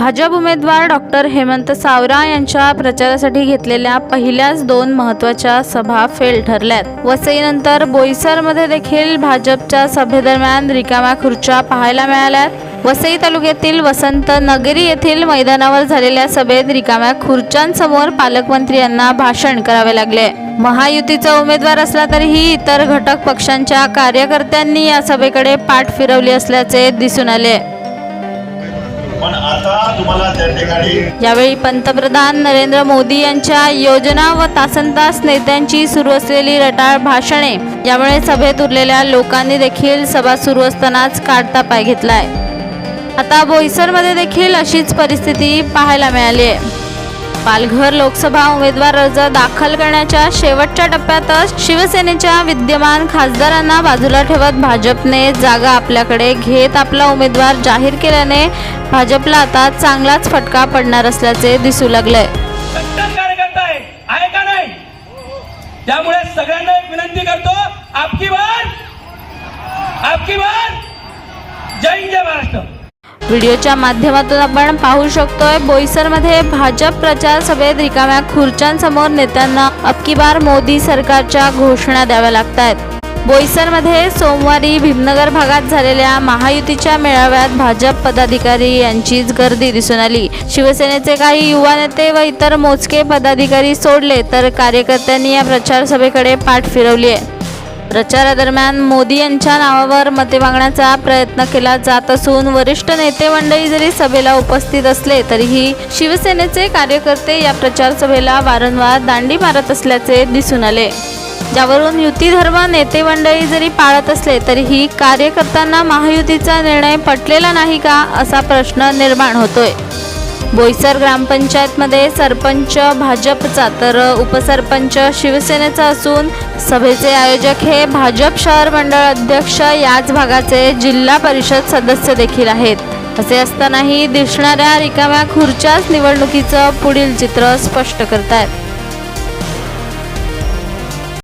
भाजप उमेदवार डॉक्टर हेमंत सावरा यांच्या प्रचारासाठी घेतलेल्या पहिल्याच दोन महत्त्वाच्या सभा फेल ठरल्यात. वसईनंतर बोईसरमध्ये देखील भाजपच्या सभेदरम्यान रिकाम्या खुर्च्या पाहायला मिळाल्यात. वसई तालुक्यातील वसंत नगरी येथील मैदानावर झालेल्या सभेत रिकाम्या खुर्च्यांसमोर पालकमंत्री यांना भाषण करावे लागले. महायुतीचा उमेदवार असला तरीही इतर घटक पक्षांच्या कार्यकर्त्यांनी या सभेकडे पाठ फिरवली असल्याचे दिसून आले. पण आता तुम्हाला त्या ठिकाणी यावेळी पंतप्रधान नरेंद्र मोदी यांच्या योजना व तासनतास नेत्यांची सुरू असलेली रटाळ भाषणे यामुळे सभेत उरलेल्या लोकांनी देखील सभा सुरू असतानाच काढता पाय घेतलाय. आता बोईसरमध्ये देखील अशीच परिस्थिती पाहायला मिळाली आहे पालघर लोकसभा उमेदवार अर्ज दाखल करण्याच्या शेवटच्या टप्प्यातच शिवसेनेच्या विद्यमान खासदारांना बाजूला ठेवत भाजपने जागा आपल्याकडे घेत आपला उमेदवार जाहीर केल्याने भाजपला आता चांगलाच फटका पडणार असल्याचे दिसू लागलंय. आहे त्यामुळे सगळ्यांना एक विनंती करतो आपकी बार! आपकी बार! जय हिंद जय महाराष्ट्र! व्हिडिओच्या माध्यमातून आपण पाहू शकतोय बोईसरमध्ये भाजप प्रचार सभेत रिकाम्या खुर्च्यांसमोर नेत्यांना अबकी बार मोदी सरकारच्या घोषणा द्याव्या लागत आहेत बोईसरमध्ये सोमवारी भीमनगर भागात झालेल्या महायुतीच्या मेळाव्यात भाजप पदाधिकारी यांचीच गर्दी दिसून आली. शिवसेनेचे काही युवा नेते व इतर मोजके पदाधिकारी सोडले तर कार्यकर्त्यांनी या प्रचार सभेकडे पाठ फिरवली आहे प्रचारादरम्यान मोदी यांच्या नावावर मते मागण्याचा प्रयत्न केला जात असून वरिष्ठ नेते मंडळी जरी सभेला उपस्थित असले तरीही शिवसेनेचे कार्यकर्ते या प्रचार सभेला वारंवार दांडी मारत असल्याचे दिसून आले. ज्यावरून युती धर्म नेते मंडळी जरी पाळत असले तरीही कार्यकर्त्यांना महायुतीचा निर्णय पटलेला नाही का असा प्रश्न निर्माण होतोय. बोईसर ग्रामपंचायतमध्ये सरपंच भाजपचा तर उपसरपंच शिवसेनेचा असून सभेचे आयोजक हे भाजप शहर मंडळ अध्यक्ष याच भागाचे जिल्हा परिषद सदस्य देखील आहेत. असे असतानाही दिसणाऱ्या रिकाम्या खुर्च्याच निवडणुकीचं पुढील चित्र स्पष्ट करतायत.